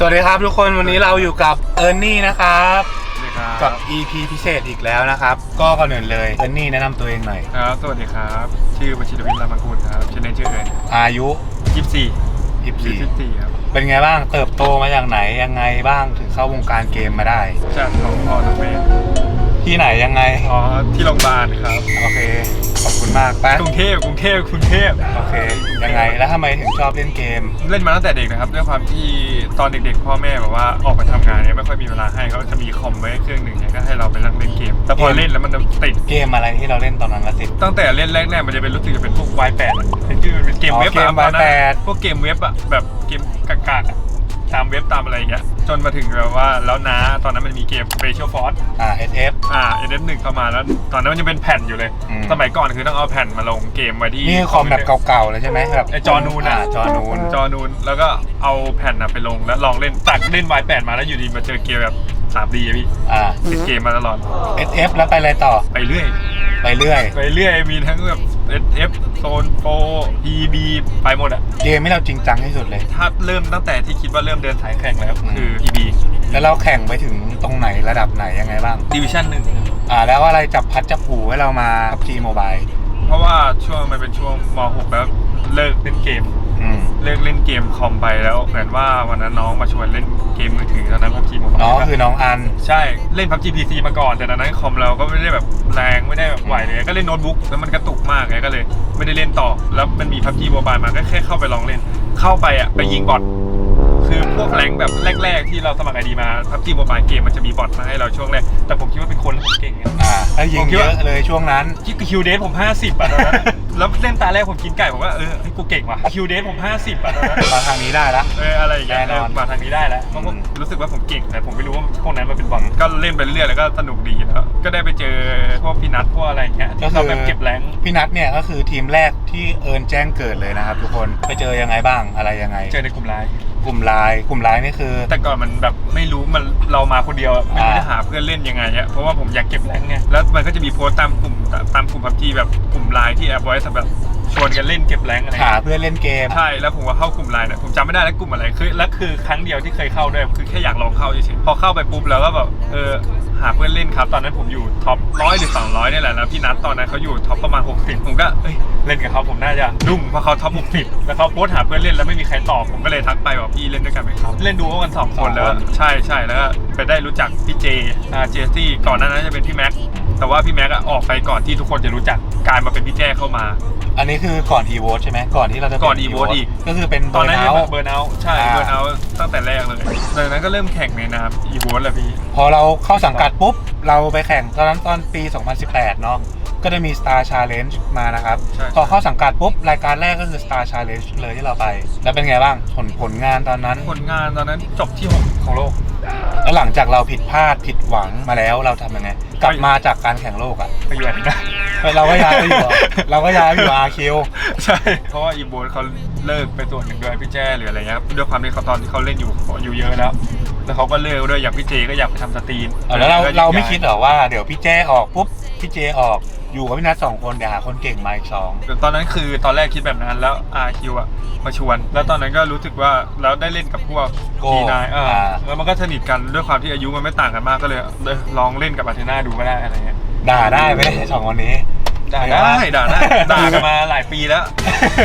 สวัสดีครับทุกคนวันนี้เราอยู่กับเอิร์นนี่นะครับสวัสดีครักับ EP พิเศษอีกแล้วนะครับ ก็ก่อนอื่นเลยเอิร์นนี่แนะนำตัวเองหน่อย ครับ สวัสดีครับ ชื่อวชิรวิทย์รามังกูลครับ ชื่อเล่นชื่อเอิญอายุยี่สิบสี่ยี่24สิบสี่ครับเป็นไงบ้างเติบโตมาจากไหนยังไงบ้างถึงเข้าวงการเกมมาได้ จากของพ่อทเวศ ที่ไหนยังไง อ๋อที่โรงพยาบาลครับ โอเค ขอบคุณมากแป๊ะกรุงเทพกรุงเทพกรุงเทพโอเค ยังไง แล้วทำไมถึงชอบเล่นเกม เล่นมาตั้งแต่เด็กนะครับ ด้วยความที่ตอนเด็กๆ พ่อแม่แบบว่าออกไปทำงานเนี่ยไม่ค่อยมีเวลาให้เขาจะมีคอมไว้เครื่องหนึ่งเนี่ยก็ให้เราไปนั่งเล่นเกม แต่พอเล่นแล้วมันติด เกมอะไรที่เราเล่นตอนนั้นละติด ตั้งแต่เล่นแรกๆมันจะเป็นรู้สึกจะเป็นพวก Y8 อะคือมันเป็นเกมเว็บอ๋อเกมอะตอนนั้น Y8 พวกเกมเว็บอะแบบเกมกากๆอะ ตามเว็บตามอะไรอย่างเงี้ยจนมาถึงแบบว่าแล้วนะตอนนั้นมันมีเกม Special Force อ่า SF อ่า NF1 เข้ามาแล้ว ตอนนั้นมันยังเป็นแผ่นอยู่เลย อืม สมัยก่อนคือต้องเอาแผ่นมาลงเกมไว้ที่นี่คอมแบบเก่าๆเลยใช่ไหมแบบไอจอนูนอะาจอนูนจอนูนแล้วก็เอาแผ่นอะไปลงแล้วลองเล่นตักเล่น Y8 มาแล้วอยู่ดีมาเจอเกมแบบ 3D อะพี่อ่า ติดเกมมาตลอด SF แล้วไปอะไรต่อไปเรื่อย ไปเรื่อย ไปเรื่อยมีทั้งแบบ SF โซนโฟ EB ไปหมดอะเกมที่เราจริงจังที่สุดเลย ถ้าเริ่มตั้งแต่ที่คิดว่าเริ่มเดินสายแข่งแล้วอืม คือ EB แล้วเราแข่งไปถึงตรงไหนระดับไหนยังไงบ้าง Division หนึ่งอ่า แล้วอะไรจับพัดจับผูให้เรามา PUBG Mobile เพราะว่าช่วงมันเป็นช่วงม .6 แล้วเลิกเล่นเกม อืมเลิกเล่นเกมคอมไปแล้วเหมือนว่าวันนั้นน้องมาชวนเล่นเกมมือถือตอนนั้นพับจีโมบายน้องคือน้องอัน ใช่เล่นพับจีพีซีมาก่อนแต่ตอนนั้นคอมเราก็ไม่ได้แบบแรงไม่ได้แบบไหวเลยก็เล่นโน้ตบุ๊กแล้วมันกระตุกมากไงก็เลย ไม่ได้เล่นต่อแล้วมันมีพับจีโมบายมาก็แค่เข้าไปลองเล่น เข้าไปอะไปยิงบอทคือพวกแรงค์แบบแรก ๆ ที่เราสมัครไอดีมาพับจีโมบายเกมมันจะมีบอทมาให้เราช่วงแรกแต่ผมคิดว่าเป็นคนแล้วผมเก่งไง อ่าแล้วยิผงมคิดเยว่า อะเลยช่วงนั้น คิดคิวเดทผม 50อะตอนนั้น แล้วเล่นตาแรกผมกินไก่ผมว่าเออเฮ้ยกูเก่งว่ะคิวเดทผม 50อะตอนนั้นมาทางนี้ได้ละ เอออะไรอย่างเงี้ยแน่นอนเออมาทางนี้ได้แล้วเพราะผมอืม รู้สึกว่าผมเก่งแต่ผมไม่รู้ว่าพวกนั้นมันเป็นบังก็เล่นไปเรื่อยๆแล้วก็สนุกดีแล้วก็ได้ไปเจอพวกพี่นัทพวกอะไรอย่างเงี้ยที่เขาแบบเก็บแรงค์พี่นัทเนี่ยก็คือทีมแรกที่เอิญแจ้งเกิดเลยนะครับทุกคนไปเจอยังไงบ้างอะไรยังไง เจอในกลุ่มไลน์กลุ่มไลน์กลุ่มไลน์นี่คือ แต่ก่อนมันแบบไม่รู้มันเรามาคนเดียวไม่รู้อ่าจะหาเพื่อนเล่นยังไงอะเพราะว่าผมอยากเก็บแรงค์ไงแล้วมันก็จะมีโพสต์ตามกลุ่มตามกลุ่มพับจีแบบกลุ่มไลน์ที่แอปไว้สำหรับชวนกันเล่นเก็บแรงค์อะไรหาเพื่อนเล่นเกมใช่แล้วผมว่าเข้ากลุ่มไลน์เนี่ยผมจำไม่ได้แล้วกลุ่มอะไรคือแล้วคือครั้งเดียวที่เคยเข้าด้วยคือแค่อยากลองเข้าเฉยๆพอเข้าไปปุ๊บแล้วก็แบบเออ หาเพื่อนเล่นครับ ตอนนั้นผมอยู่ท็อปร้อยหรือสองร้อยนี่แหละแล้วพี่นัทตอนนั้นเขาอยู่ท็อปประมาณ60ผมก็เอ้ยเล่นกับเขาผมน่าจะรุ่งเพราะเขาท็อป60แล้วเขาโพสต์หาเพื่อนเล่นแล้วไม่มีใครตอบผมก็เลยทักไปบอกพี่เล่นด้วยกันไหมครับ เล่นดูว่ากันสองคนแล้วใช่ใช่แล้วก็ไปได้รู้จักพี่เจอ่าเจสซี่ก่อนหน้านั้นจะเป็นพี่แม็ก แต่ว่าพี่แม็กอะออกไปก่อนที่ทุกคนจะรู้จักกลายมาเป็นพี่แจ้เข้ามา อันนี้คือก่อน e v o t ใช่ไหมก่อนที่เราจะเป็ ก่อน evote อีก ก็คือเป็นตอนนั้นเบยังร์แบบเา เบิร์นเอาท์ใช่อ่า เบิร์นเอาท์ตั้งแต่แรกเลยจากนั้นก็เริ่มแข่งในนามอีโวแหละพี่ พอเราเข้าสังกัดปุ๊บ เราไปแข่งตอนนั้นตอนปี 2018 เนาะ ก็ได้มี Star Challenge มานะครับ ใช่ พอเข้าสังกัดปุ๊บ รายการแรกก็คือ Star Challenge เลยที่เราไป แล้วเป็นไงบ้างผลผลงานตอนนั้น ผลงานตอนนั้นจบที่ 6 ของโลก แล้วหลังจากเราผิดพลาดผิดหวังมาแล้วเราทำยังไง กลับมาจากการแข่งโลกอะไปอยู่ไหนได้เราก็ย้ายไปอยู่อะเราก็ย้ายไปอยู่ RQ ใช่ เพราะว่าอีโวเขาเลิกไปส่วนหนึ่งด้วยพี่แจ้หรืออะไรเงี้ยด้วยความที่เขาตอนที่เขาเล่นอยู่เขาอายู่เยอะแล้ว แล้วเขาก็เลิกด้วยอย่างพี่เจก็อยากไปทำสตรีมเอาแล้วเราก็ย้ยเราไม่คิดเหรอว่าเดี๋ยวพี่แจ้ออกปุ๊บพี่เจออก อยู่กับพี่นัทสองคนเดี๋ยวหาคนเก่งมาอีกสองตอนนั้นคือตอนแรกคิดแบบนั้นแล้ว RQ อะมาชวน แล้วตอนนั้นก็รู้สึกว่าแล้วได้เล่นกับพวกโก้ดีนายเอออ่าแล้วมันก็สนิทกันด้วยความที่อายุมันไม่ต่างกันมากก็เลยเออลองเล่นกับอาเทน่าดูก็ได้อะไรเงี้ยด่าได้ไหมสองคนนี้ ด่าไม่ได้ว่าด่าได้ ด่ากันมาหลายปีแล้ว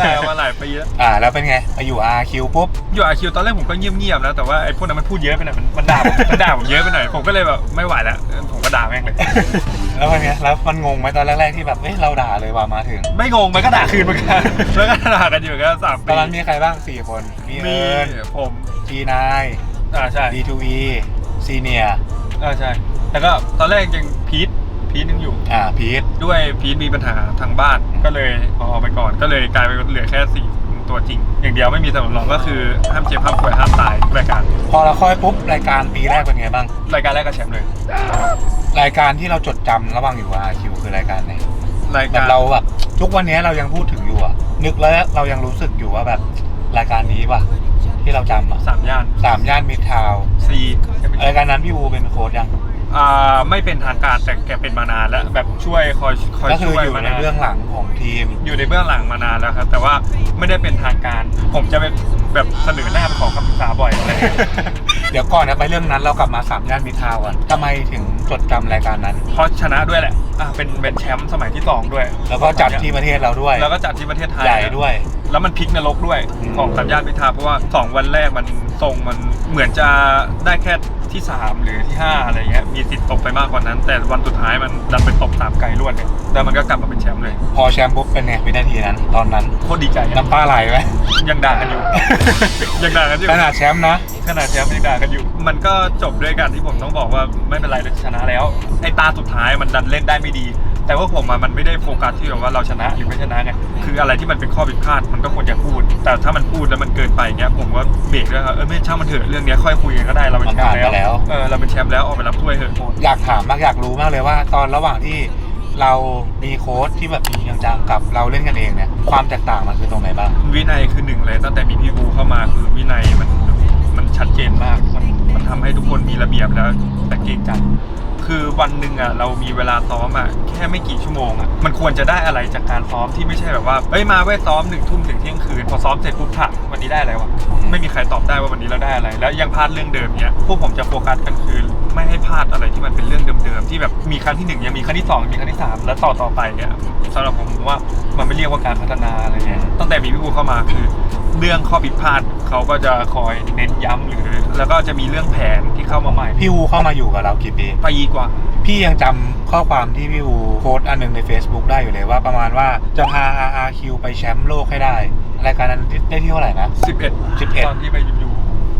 ด่ากันมาหลายปีแล้ว อ่า แล้วเป็นไงไปอยู่ RQ ปุ๊บ อยู่อาคิวตอนแรกผมก็เงียบๆนะแต่ว่าไอ้พวกนั้นมันพูดเยอะไปหน่อย มันมันด่าผมมันด่าผมเยอะไปหน่อย ผมก็เลยแบบไม่ไหวแล้วเออผมก็ด่าแม่งเลย แล้วเป็นไง แล้วมันงงไหมตอนแรกๆที่แบบ เอ้ย เราด่าเลยว่ามาถึง ไม่งง มันก็ด่าคืนเหมือนกันแล้วก็ด่ากันอยู่กันสามตปีอนนั้นมีใครบ้างสี่คน มีมีเอิญผม G9 อ่าใช่ D2E ซีเนียอ่าใช่ แล้วก็ตอนแรกยังพีท พีทยังอยู่ อ่าพีท ด้วยพีทมีปัญหาทางบ้านก็เลยเอาออกไปก่อนก็เลยกลายเป็นเหลือแค่สี่ตัวจริง อย่างเดียวไม่มีสำรองก็คือห้ามเจ็บห้ามป่วยห้ามตายทุกรายการพอเราค่อยปุ๊บรายการปีแรกเป็นไงบ้าง รายการแรกก็แชมป์เลย รายการที่เราจดจำระหว่างอยู่ RQ คือรายการไหนรายแบกาบรเราแบบทุกวันนี้เรายังพูดถึงอยู่อะนึกแล้วเรายังรู้สึกอยู่ว่าแบบรายการนี้ว่ะที่เราจำอะสามย่านสามย่านมิตรทาวน์ซีรายการนั้นพี่วูเป็นโค้ชยัง อ่าไม่เป็นทางการแต่แกเป็นมานานแล้วแบบช่วยคอยคอยก็คือช่วยอยู่มาในนานเบื้องหลังของทีม อยู่ในเบื้องหลังมานานแล้วครับ แต่ว่าไม่ได้เป็นทางการ ผมจะเป็นแบบเสนอหน้าไปขอคำปรึกษาบ่อย เดี๋ยวก่อนนะไปเรื่องนั้นเรากลับมาสามย่านมิตรทาวน์ก่อนทำไมถึงจดจำรายการนั้น เพราะชนะด้วยแหละ อะเป็นเป็นแชมป์สมัยที่สองด้วยแล้วก็จัดที่ประเทศเราด้วยแล้วก็จัดที่ประเทศไทย ใหญ่ด้วย แล้วมันพลิกนรกด้วยอืม ของสัญญาณพิธาเพราะว่า 2 วันแรกมันทรงมันเหมือนจะได้แค่ ที่ 3 หรือที่ 5 อะไรเงี้ยมีสิทธิ์ตกไปมากกว่านั้น แต่วันสุดท้ายมันดันไปตกสามไกลรวดเลยแล้วมันก็กลับมาเป็นแชมป์เลย พอแชมป์ปุ๊บเป็นไงวินาทีนั้น ตอนนั้นโคตรดีใจอะน้ำตาไหลไหมยังด่ากันอยู่ ยังด่ากันอยู่ ขนาดแชมป์นะ ขนาดแชมป์ยังด่ากันอยู่ มันก็จบด้วยกันที่ผมต้องบอกว่าไม่เป็นไรเราชนะแล้วไอ้ตาสุดท้ายมันดันเล่นได้ไม่ดี แต่ว่าผมอะมันไม่ได้โฟกัสที่แบบว่าเราชนะหรือไม่ชนะไงคืออะไรที่มันเป็นข้อผิดพลาดมันก็ควรจะพูด แต่ถ้ามันพูดแล้วมันเกินไปเงี้ยผมว่าเบรกแล้วครับเออไม่ช่างมันเถอะเรื่องเนี้ยค่อยคุยกันก็ได้เราเป็นแชมป์มันผ่านไปแล้วเออเราเป็นแชมป์แล้วออกไปรับถ้วยเถอะอยากถามมากอยากรู้มากเลยว่า ตอนระหว่างที่เรามีโค้ชที่แบบจริงจังๆกับเราเล่นกันเองเนี่ยความแตกต่างมันคือตรงไหนบ้าง วินัยคือหนึ่งเลยตั้งแต่มีพี่บูเข้ามาคือวินัยมันมันชัดเจนมากมันมันทำให้ทุกคนมีระเบียบแล้วแต่เกรงใจ คือวันหนึ่งอะเรามีเวลาซ้อมอะแค่ไม่กี่ชั่วโมงอะมันควรจะได้อะไรจากการซ้อมที่ไม่ใช่แบบว่าเอ้ยมาเว้ยซ้อมหนึ่งทุ่มถึงเที่ยงคืนพอซ้อมเสร็จปุ๊บถามวันนี้ได้อะไรวะไม่มีใครตอบได้ว่าวันนี้เราได้อะไร แล้วยังพลาดเรื่องเดิมเนี้ยพวกผมจะโฟกัสกันคือไม่ให้พลาดอะไรที่มันเป็นเรื่องเดิมๆที่แบบมีครั้งที่หนึ่งยังมีครั้งที่สองมีครั้งที่สามแล้วต่อต่อไปเนี่ยสำหรับผมผมว่ามันไม่เรียกว่าการพัฒนาอะไรเงี้ยตั้งแต่มีพี่บูเข้ามาคือ เรื่องข้อผิดพลาด เขาก็จะคอยเน้นย้ำหรือ แล้วก็จะมีเรื่องแผนที่เข้ามาใหม่พี่วูเข้ามาอยู่กับเรากี่ปี ปีกว่า พี่ยังจำข้อความที่พี่วูโพสต์อันหนึงใน Facebook ได้อยู่เลยว่าประมาณว่าจะพา RRQ ไปแชมป์โลกให้ได้ รายการนั้นได้ที่เท่าไหร่นะ 11 11ตอนที่ไปอยู่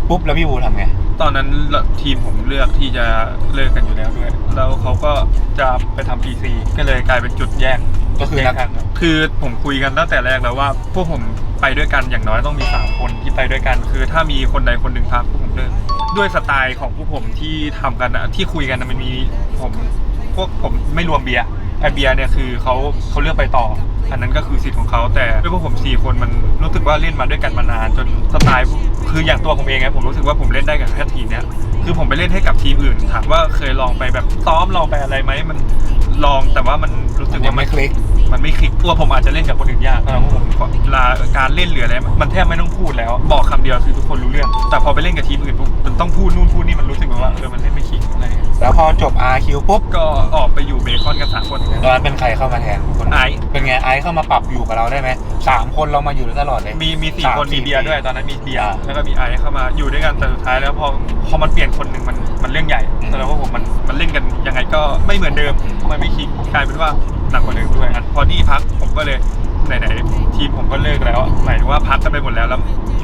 ปุ๊บแล้วพี่วูทำไง ตอนนั้นทีมผมเลือกที่จะเลิกกันอยู่แล้วด้วย แล้วเขาก็จะไปทำ PC ก็เลยกลายเป็นจุดแยกก็คือนักแยกันครับคือผมคุยกันตั้งแต่แรกแล้วว่า พวกผมไปด้วยกันอย่างน้อยต้องมี 3 คนที่ไปด้วยกัน คือถ้ามีคนใดคนหนึ่งพักพวกผมเลิกด้วยสไตล์ของพวกผมที่ทำกันอะที่คุยกันอะมันมีผมพวกผมไม่รวมเบียร์ ไอเบียเนี่ยคือเขาเขาเลือกไปต่อ อันนั้นก็คือสิทธิ์ของเขาแต่ด้วยพวกผมสี่คนมันรู้สึกว่าเล่นมาด้วยกันมานานจนสไตล์คืออย่างตัวผมเองไงผมรู้สึกว่าผมเล่นได้กับแค่ทีมเนี้ยคือผมไปเล่นให้กับทีมอื่นถามว่าเคยลองไปแบบซ้อมลองไปอะไรไหมมันลองแต่ว่ามันรู้สึกว่ามัไม่คลิก มันไม่คลิกตัวผมอาจจะเล่นกับคนอื่นยากแต่ว่าผมเวลาการเล่นหรืออะไรมันแทบไม่ต้องพูดแล้ว บอกคำเดียวคือทุกคนรู้เรื่อง แต่พอไปเล่นกับทีมอื่นปุ๊บมันต้องพูดนู่นพูดนี่มันรู้สึกแบบว่าเออมันเล่นไม่คลิกอะไรเงี้ยแล้วพอจบ RQ ปุ๊บก็ออกไปอยู่เบคอนกันสามคนตอนนั้นเป็นใครเข้ามาแทนคนไอซ์เป็นไงไอซ์เข้ามาปรับอยู่กับเราได้ไหมสามคนเรามาอยู่ด้วยตลอดเลยมีมีสี่สามคนสี่มีเบียร์ปีด้วยตอนนั้นมีเบียร์อ่าแล้วก็มีไอซ์เข้ามาอยู่ด้วยกันแต่สุดท้ายแล้วพอพอมันเปลี่ยนคนหนึ่งมันมันเรื่องใหญ่อืมแต่แล้วว่าผมมันมันเล่นกันยังไงก็ไม่เหมือนเดิมอืมมันไม่คลิกกลายเป็นว่า หนักกว่าเดิมด้วยพอนี่พักผมก็เลยไหนๆทีมผมก็เลิกแล้วหมายถึงว่าพักกันไปหมดแล้วแล้ว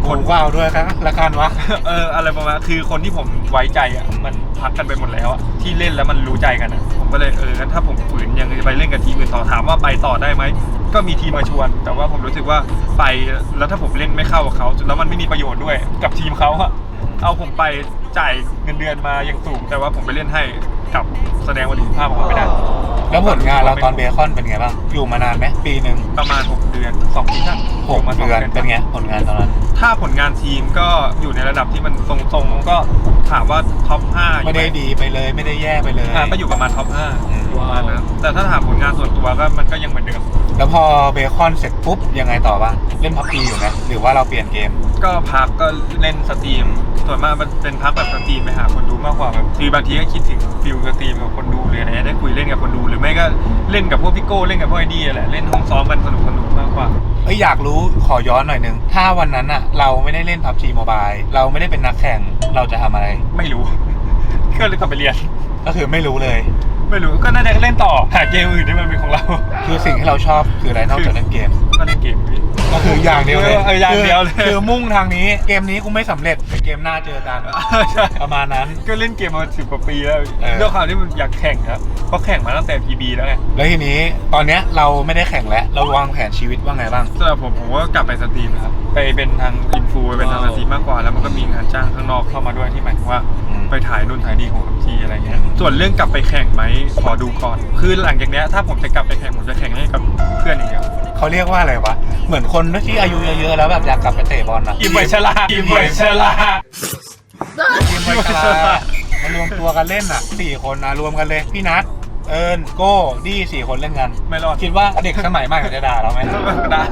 คคนนก็เอาด้วยครับละกันวะ เอออะไรประมาณคือคนที่ผมไว้ใจอะมันพักกันไปหมดแล้วอะที่เล่นแล้วมันรู้ใจกันอะผมก็เลยเอองั้นถ้าผมฝืนยังจะไปเล่นกับทีมอื่นต่อถามว่าไปต่อได้ไหมก็มีทีมมาชวน แต่ว่าผมรู้สึกว่าไปแล้วถ้าผมเล่นไม่เข้ากับเขาแล้วมันไม่มีประโยชน์ด้วยกับทีมเขาอะเอาผมไปจ่ายเงินเดือนมาอย่างสูง แต่ว่าผมไปเล่นให้กับแสดงประสิทธิภาพของผมไม่ได้ แล้วผลงานเราตอนเบคอนเป็นไงบ้าง อยู่มานานไหมปีหนึ่งประมาณ 6 เดือน2ปีชั่นหกเดือนเป็นไงผลงานตอนนั้น ถ้าผลงานทีมก็อยู่ในระดับที่มันทรงๆก็ถามว่าท็อป5อยู่ไม่หได้ดีไปเลยไม่ได้แย่ไปเลยอ่าก็อยู่ประมาณท็อปห้าอืมอยู่ ประมาณนั้นแต่ถ้าถามผลงานส่วนตัวก็มันก็ยังเหมือนเดิม แล้วพอเบคอนเสร็จปุ๊บยังไงต่อบ้างเล่นพับปีอยู่ไหมหรือว่าเราเปลี่ยนเกม ก็พักก็เล่นสตรีม ส่วนมากมันเป็นพักแบบสตรีมไปหาคนดูมากกว่าแบบคือบางทีก็คิดถึงฟิลสตรีมกับคนดูหรืออะไรได้คุยเล่นกับคนดูหรือไม่ก็เล่นกับพวกพี่โก้เล่นกับพวกไอ้ดีแหละเล่นห้องซ้อมกันสนุกสนุกมากกว่าเอ้ยอยากรู้ขอย้อนหน่อยนึง ถ้าวันนั้นอะเราไม่ได้เล่น PUBG Mobile เราไม่ได้เป็นนักแข่งเราจะทำอะไร ไม่รู้ ก็เลยกลับไปเรียน ก็คือไม่รู้เลย ไม่รู้ก็น่าจะเล่นต่อหาเกมอื่นที่มันเป็นของเราคือสิ่งที่เราชอบคืออะไรนอกจากเล่นเกม ก็เล่นเกมพี่ ก็คืออย่างเดียวเลยเอออย่างเดียวเลยคือคือมุ่งทางนี้เกมนี้กูไม่สำเร็จแต่เกมหน้าเจอกันใช่ ประมาณนั้น ก็เล่นเกมมาสิบกว่าปีแล้วเออ ด้วยความที่มันอยากแข่งครับเพราะแข่งมาตั้งแต่ PB แล้วไงแล้วทีนี้ตอนเนี้ยเราไม่ได้แข่งแล้ว เราวางแผนชีวิตว่าไงบ้าง สำหรับผมผมก็กลับไปสตรีมนะครับไปเป็นทางอินฟูไปเป็นทางสตรีมมากกว่า แล้วมันก็มีงานจ้างข้างนอกเข้ามาด้วยที่หมายถึงว่า อืม ไปถ่ายนู่นถ่ายนี่ของทีอะไรเงี้ยอืมส่วนเรื่องกลับไปแข่งไหมขอดูก่อนคือหลังจากเนี้ยถ้าผมจะกลับไปแข่งผมจะแข่งให้กับเพื่อนอย่างเดียวเขาเรียกว่าอะไรวะ เหมือนคนที่อายุเยอะๆแล้วแบบอยากกลับไปเตะบอลนะอิมไวชลาอิมไวชลาทีมไวชรามันรวมตัวกันเล่นอะสี่คนนะรวมกันเลยพี่นัท เอิญโก้ดี้สี่คนเล่นกันไม่รอด คิดว่าเด็กสมัยใหม่เขาจะด่าเราไหมได้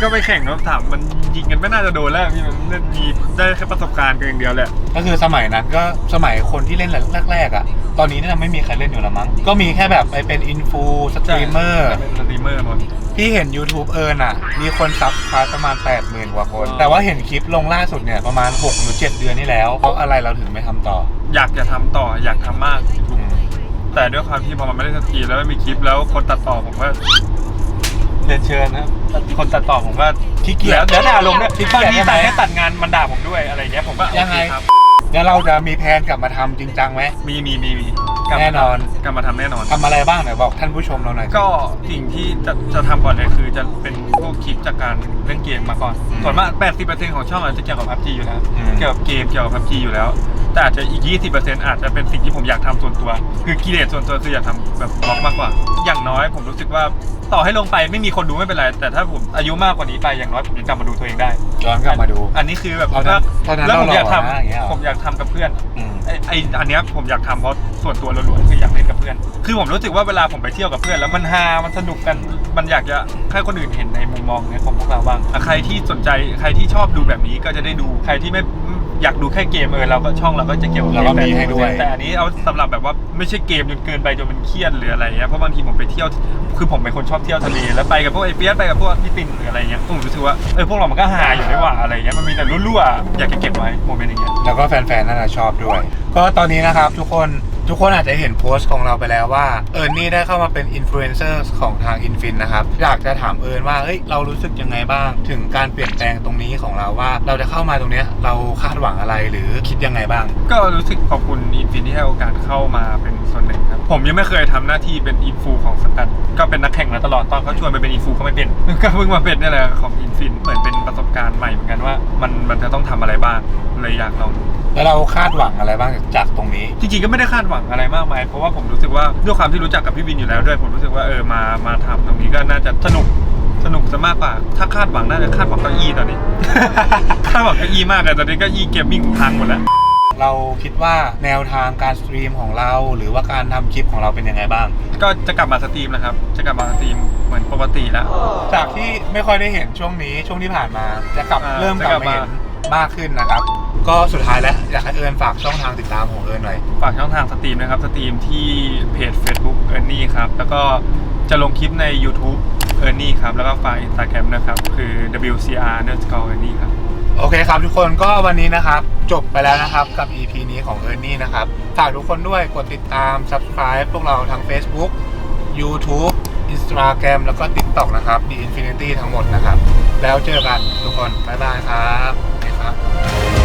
ก็ไปแข่งแล้วถามมันยิงกันไม่น่าจะโดนแล้วพี่มันเล่นมีได้แค่ประสบการณ์กันอย่างเดียวแหละ ก็คือสมัยนั้นก็สมัยคนที่เล่นแรกๆอะ ตอนนี้น่าจะไม่มีใครเล่นอยู่แล้วมั้ง ก็มีแค่แบบไปเป็นอินฟูสตรีมเมอร์ เป็นสตรีมเมอร์หมดที่เห็น YouTube เอิญอะ มีคนซับสไครต์ประมาณ 8 0,000 กว่าคนอ๋อแต่ว่าเห็นคลิปลงล่าสุดเนี่ยประมาณ6หรือ7เดือนนี่แล้วเพราะอะไรเราถึงไม่ทำต่อ อยากจะทำต่ออยากทำมากอืม แต่ด้วยความที่พอมันไม่ได้สตรีมแล้วไม่มีคลิปแล้วคนตัดต่อผมก็เรียนเชิญนะคนตัดต่อผมก็ขี้เกียจแล้วแล้วด่าลงด้วยขี้บางเกียจทีใช่ไหมแต่แค่ตัดงานมันด่าผมด้วยอะไรเงี้ยผมก็โอเคยังไงครับ แล้วเราจะมีแผนกลับมาทำจริงจังไหม มีมีมีมีกลับมาแน่นอน กลับมาทำแน่นอน ทำอะไรบ้างไหนบอกท่านผู้ชมเราหน่อยสิก็สิ่งที่จะจะทำก่อนเลยคือจะเป็นพวกคลิปจากการเล่นเกมมาก่อนอืมส่วนมาก 80%ของช่องอาจจะเกี่ยวกับ PUBG อยู่แล้ว อืม เกี่ยวกับเกมเกี่ยวกับ PUBG อยู่แล้ว แต่อาจจะอีก 20%อาจจะเป็นสิ่งที่ผมอยากทำส่วนตัว คือกิเลสส่วนตัวคืออยากทำแบบบล็อกมากกว่า อย่างน้อยผมรู้สึกว่าต่อให้ลงไปไม่มีคนดูไม่เป็นไร แต่ถ้าผมอายุมากกว่านี้ไปอย่างน้อยผมยังกลับมาดูตัวเองได้ ย้อนกลับมาดู อันนี้คือแบบตอนนั้นตอนนั้นแล้วผมเราอยากหล่อนะอย่างเงี้ยเหรอทำผมอยากทำกับเพื่อนอืม ไอไออันเนี้ยผมอยากทำเพราะส่วนตัวล้วนๆคืออยากเล่นกับเพื่อน คือผมรู้สึกว่าเวลาผมไปเที่ยวกับเพื่อน แล้วมันฮามันสนุกกันมันอยากจะให้คนอื่นเห็นในมุมมองเนี้ยของพวกเราบ้างอะใครที่สนใจใครที่ชอบดูแบบนี้ก็จะได้ดูใครที่ไม่ อยากดูแค่เกมเออเราก็ช่องเราก็จะเกี่ยวกับเราก็เกมีให้ด้วย แต่อันนี้เอาสำหรับแบบว่าไม่ใช่เกมจนเกินไปจนมันเครียดหรืออะไรเงี้ยเพราะบางทีผมไปเที่ยวคือผมเป็นคนชอบเที่ยวทะเลแล้วไปกับพวกไอ้เปียสไปกับพวกพี่ตินหรืออะไรเงี้ยผมรู้สึกว่าเออพวกเรามันก็ฮาอยู่ไม่ว่าอะไรเงี้ยมันมีแต่รั่วๆอยากจะเก็บไว้โมเมนต์อย่างเงี้ยแล้วก็แฟนๆน่าจะชอบด้วย ก็ตอนนี้นะครับทุกคน ทุกคนอาจจะเห็นโพสต์ของเราไปแล้วว่าเอิญนี่ได้เข้ามาเป็นอินฟลูเอนเซอร์ของทางอินฟินนะครับ อยากจะถามเอิญว่าเฮ้ยเรารู้สึกยังไงบ้าง ถึงการเปลี่ยนแปลงตรงนี้ของเราว่าเราจะเข้ามาตรงเนี้ยเราคาดหวังอะไรหรือคิดยังไงบ้าง ก็รู้สึกขอบคุณอินฟินที่ให้โอกาสเข้ามาเป็นส่วนหนึ่งครับผมยังไม่เคยทำหน้าที่เป็นอินฟูของสกัดก็เป็นนักแข่งมาตลอดตอนเขาชวนไปเป็นอินฟูก็ไม่เป็นก็เพิ่งมาเป็นนี่แหละของอิน ฟินเหมือนเป็นประสบการณ์ใหม่เหมือนกันว่า มันมันจะต้องทำอะไรบ้างเลยอยากลอง แล้วเราคาดหวังอะไรบ้างจากตรงนี้ จริงๆก็ไม่ได้คาดหวังอะไรมากมาย เพราะว่าผมรู้สึกว่าด้วยความที่รู้จักกับพี่วินอยู่แล้วด้วย ผมรู้สึกว่าเออมามาทำตรงนี้ก็น่าจะสนุกสนุกซะมากกว่า ถ้าคาดหวังน่าจะคาดหวังเก้าอี้ตอนนี้ คาดหวังเก้าอี้มากเลยตอนนี้เก้าอี้เกมมิ่งพังหมดแล้ว เราคิดว่าแนวทางการสตรีมของเรา หรือว่าการทำคลิปของเราเป็นยังไงบ้าง ก็จะกลับมาสตรีมนะครับ จะกลับมาสตรีมเหมือนปกติแล้ว จากที่ไม่ค่อยได้เห็นช่วงนี้ช่วงที่ผ่านมา จะกลับอ่าเริ่มกลับจะกลับมามา เห็นมากขึ้นนะครับ ก็สุดท้ายแล้วอยากให้เอิญฝากช่องทางติดตามของเอิญหน่อย ฝากช่องทางสตรีมนะครับ สตรีมที่เพจ Facebook e a r n i e ครับ แล้วก็จะลงคลิปใน YouTube e a r n i e ครับ แล้วก็ฝาก Instagram นะครับ คือ WCR underscore e a r n i e ครับ โอเคครับทุกคนก็วันนี้นะครับ จบไปแล้วนะครับกับ EP นี้ของเอิญนี่นะครับฝากทุกคนด้วยกดติดตาม Subscribe พวกเราทั้ง Facebook YouTube Instagram แล้วก็ TikTok นะครับ The Infinity ทั้งหมดนะครับ แล้วเจอกันทุกคน บ๊ายบายครับสวัสดีครับ